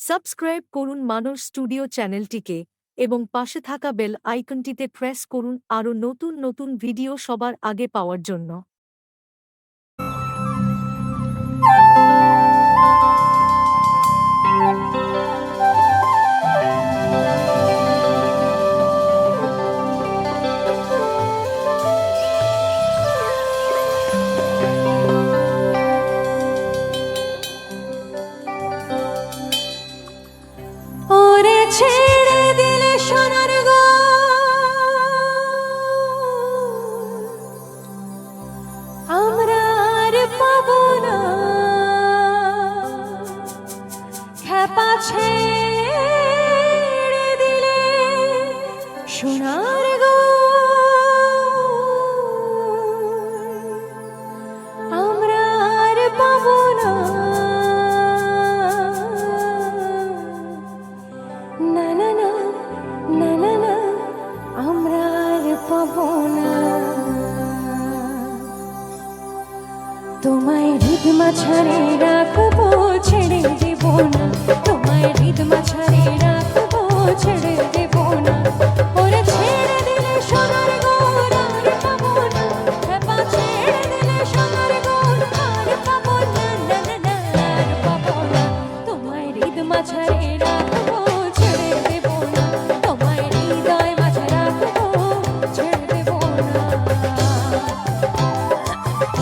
Subscribe করুন মানস studio চ্যানেলটিকে এবং পাশে থাকা বেল আইকনটিতে প্রেস করুন আরও নতুন নতুন ভিডিও সবার আগে পাওয়ার জন্য। ছেড়ে দিলে সোনার গো আমরা আর পাবো না। না না না না তোমায় রাখব ছেড়ে রাখব ছেড়ে দেব না।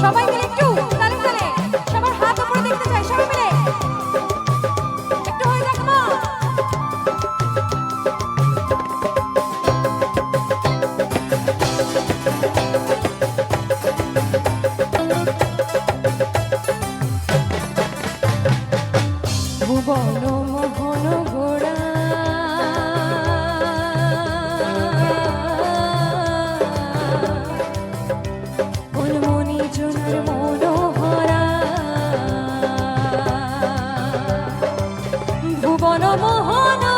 সবাই মিলে একটু তালে তালে সবার হাত উপরে দেখতে চাই ভুবন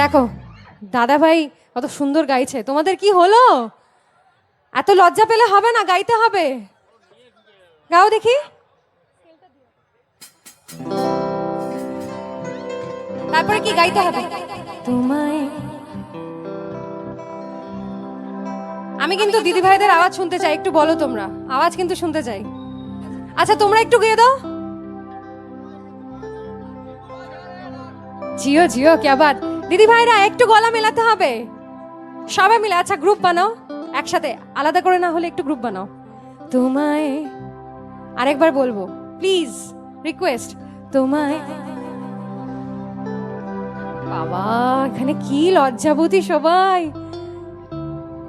দেখো দাদা ভাই কত সুন্দর গাইছে। তোমাদের কি হলো? এত লজ্জা পেলে হবে না, গাইতে হবে। গাও দেখি। তারপরে কি গাইতে হবে? তোমায়। আমি কিন্তু দিদি ভাইদের আওয়াজ শুনতে চাই, একটু বলো তোমরা। আওয়াজ কিন্তু শুনতে চাই। আচ্ছা তোমরা একটু গেয়ে দাও। জিও জিও কে বাত? দিদি ভাইরা একটু গলা মেলাতে হবে। সবাই মিলে আচ্ছা গ্রুপ বানাও। একসাথে, আলাদা করে না হলে একটু গ্রুপ বানাও। তোমায় আরেকবার বলব প্লিজ রিকোয়েস্ট তোমায় বাবা, এখানে কি লজ্জাবতী সবাই।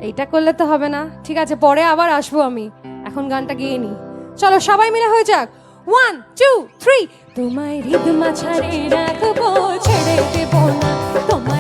এইটা করলে তো হবে না। ঠিক আছে, পরে আবার আসব আমি। এখন গানটা গেয়ে নি। চলো, সবাই মিলে হয়ে যাক। ওয়ান টু থ্রি তোমায় রিদ মাছারে রাখব, ছেড়ে দেবো না।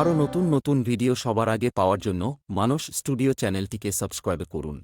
আরও নতুন নতুন ভিডিও সবার আগে পাওয়ার জন্য মানস স্টুডিও চ্যানেলটিকে সাবস্ক্রাইব করুন।